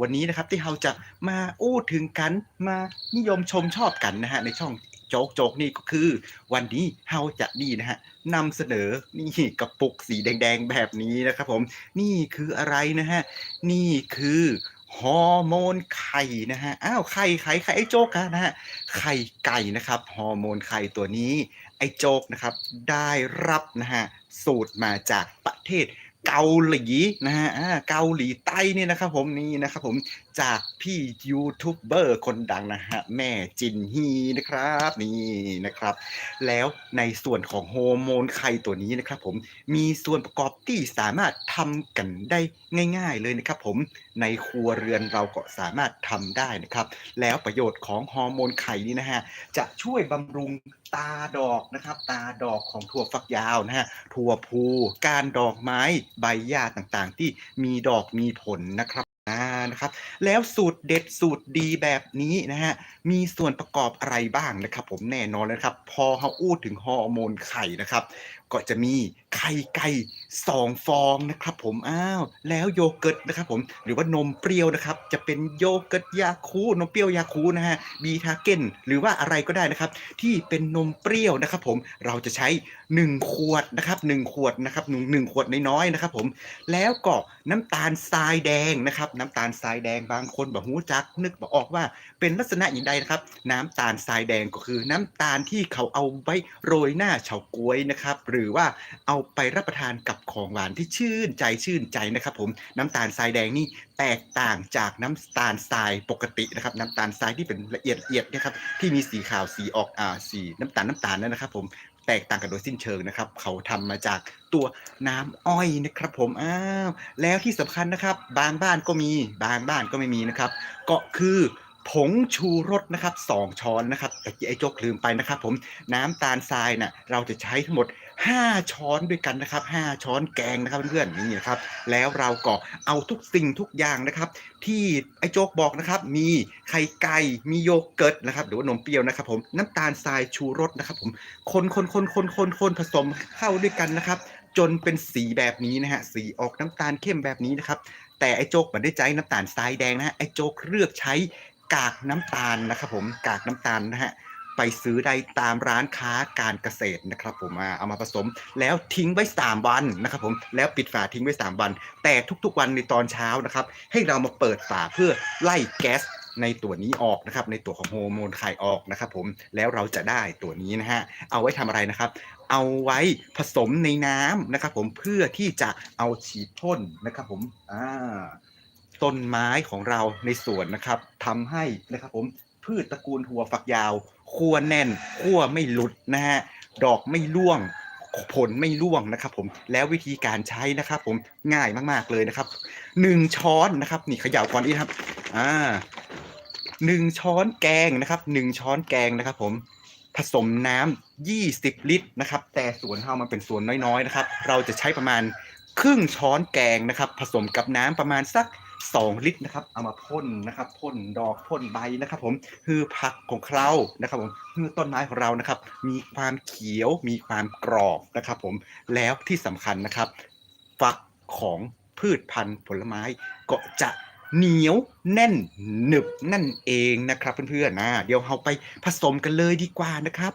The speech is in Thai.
วันนี้นะครับที่เราจะมาอู้ถึงกันมานิยมชมชอบกันนะฮะในช่องโจ๊กโจ๊กนี่ก็คือ วันนี้เราจะนี่นะฮะนำเสนอนี่กระปุกสีแดงๆแบบนี้นะครับผมนี่คืออะไรนะฮะนี่คือฮอร์โมนไข่นะฮะ อ้าวไข่ไข่ไข่ไอ้โจกะนะฮะ ไข่ไก่นะครับฮอร์โมนไข่ตัวนี้ไอ้โจกนะครับ ได้รับนะฮะสูตรมาจากประเทศ เกาหลีนะฮะอ่าเกาหลีใต้เนี่ยนะครับผมนี่นะครับผมจากพี่ยูทูบเบอร์คนดังนะฮะแม่จินฮีนะครับนี่นะครับ แล้วในส่วนของฮอร์โมนไข่ตัวนี้นะครับผมมีส่วนประกอบที่สามารถทำกันได้ง่าย ๆ เลยนะครับผมในครัวเรือนเราก็สามารถทำได้นะครับ แล้วประโยชน์ของฮอร์โมนไข่นี้นะฮะจะช่วยบำรุงตาดอกนะครับ ตาดอกของถั่วฝักยาวนะฮะถั่วพูการดอกไม้ใบหญ้าต่างๆ ที่มีดอกมีผลนะครับนะครับ แล้วสูตรเด็ดสูตรดีแบบนี้นะฮะ มีส่วนประกอบอะไรบ้างนะครับ ผมแน่นอนเลยนะครับ พอเขาอู้ถึงฮอร์โมนไข่นะครับ ก็จะมีไข่ไก่สองฟองนะครับผมอ้าวแล้วโยเกิร์ตนะครับผมหรือว่านมเปรี้ยวนะครับ จะเป็นโยเกิร์ตยาคูนมเปรี้ยวยาคูนะฮะบีทาเกนหรือว่าอะไรก็ได้นะครับ ที่เป็นนมเปรี้ยวนะครับ ผมเราจะใช้ 1 ขวดนะครับ1ขวดนะครับหนึ่งหนึ่งขวดน้อยๆนะครับ ผมแล้วก็น้ำตาลทรายแดงนะครับ น้ำตาลทรายแดงบางคนบอกหูจักนึกบอกออกว่า เป็นลักษณะอย่างใดนะครับ น้ำตาลทรายแดงก็คือ น้ำตาลที่เขาเอาไว้โรยหน้าเฉาก๊วยนะครับ หรือว่าเอาไปรับประทานกับของหวานที่ชื่นใจชื่นใจนะครับ ผมน้ำตาลทรายแดงนี่แตกต่างจากน้ำตาลทรายปกตินะครับ น้ำตาลทรายที่เป็นละเอียดละเอียดนะครับที่มีสีขาวสีออกอ่าสีน้ำตาลน้ำตาลนั่นนะครับ ผมแตกต่างกันโดยสิ้นเชิงนะครับ เขาทำมาจากตัวน้ำอ้อยนะครับ ผมอ้าวแล้วที่สำคัญนะครับ บางบ้านก็มีบางบ้านก็ไม่มีนะครับ ก็คือผงชูรสนะครับสองช้อนนะครับแต่ไอ้โจกลืมไปนะครับ ผมน้ำตาลทรายน่ะเราจะใช้ทั้งหมด 5ช้อนด้วยกันนะครับ5ช้อนแกงนะครับเพื่อนๆนี่นะครับแล้วเราก็เอาทุกสิ่งทุกอย่างนะครับ ที่ไอ้โจ๊กบอกนะครับ มีไข่ไก่มีโยเกิร์ตนะครับ หรือว่านมเปรี้ยวนะครับ ผมน้ำตาลทรายชูรสนะครับ ผมคนคนคนคนคนคนผสมเข้าด้วยกันนะครับ จนเป็นสีแบบนี้นะฮะสีออกน้ำตาลเข้มแบบนี้นะครับแต่ไอ้โจ๊กมันได้ใจน้ำตาลทรายแดงนะฮะไอ้โจ๊กเลือกใช้กากน้ำตาลนะครับ ผมกากน้ำตาลนะฮะ ไปซื้อได้ตามร้านค้าการเกษตรนะครับผมอ่าเอามาผสมแล้วทิ้งไว้ 3 วันนะครับผมแล้วปิดฝาทิ้งไว้ 3 วัน แต่ทุกๆวันในตอนเช้านะครับ ให้เรามาเปิดฝาเพื่อไล่แก๊สในตัวนี้ออกนะครับในตัวของฮอร์โมนไข่ออกนะครับผมแล้วเราจะได้ตัวนี้นะฮะเอาไว้ทำอะไรนะครับ เอาไว้ผสมในน้ำนะครับผมเพื่อที่จะเอาฉีดพ่นนะครับผมอ่าต้นไม้ของเราในสวนนะครับทำให้นะครับผม พืชตระกูลถั่วฝักยาวคั่วแน่นคั่วไม่หลุดนะฮะดอกไม่ร่วงผลไม่ร่วงนะครับผมแล้ววิธีการใช้นะครับผมง่ายมากๆเลยนะครับหนึ่งช้อนนะครับนี่เขย่าก่อนอีกครับอ่าหนึ่งช้อนแกงนะครับหนึ่งช้อนแกงนะครับผมผสมน้ำ20 ลิตรนะครับ แต่สวนเฮามันเป็นสวนน้อยๆนะครับ เราจะใช้ประมาณครึ่งช้อนแกงนะครับ ผสมกับน้ำประมาณสัก 2 ลิตรนะครับเอามาพ่นนะครับพ่นดอกพ่นใบนะครับผมคือผักของเรานะครับผมคือต้นไม้ของเรานะครับ มีความเขียวมีความกรอบนะครับ ผมแล้วที่สำคัญนะครับฝักของพืชพันธุ์ผลไม้ก็จะเหนียวแน่นหนึบนั่นเองนะครับเพื่อนๆนะเดี๋ยวเราไปผสมกันเลยดีกว่านะครับ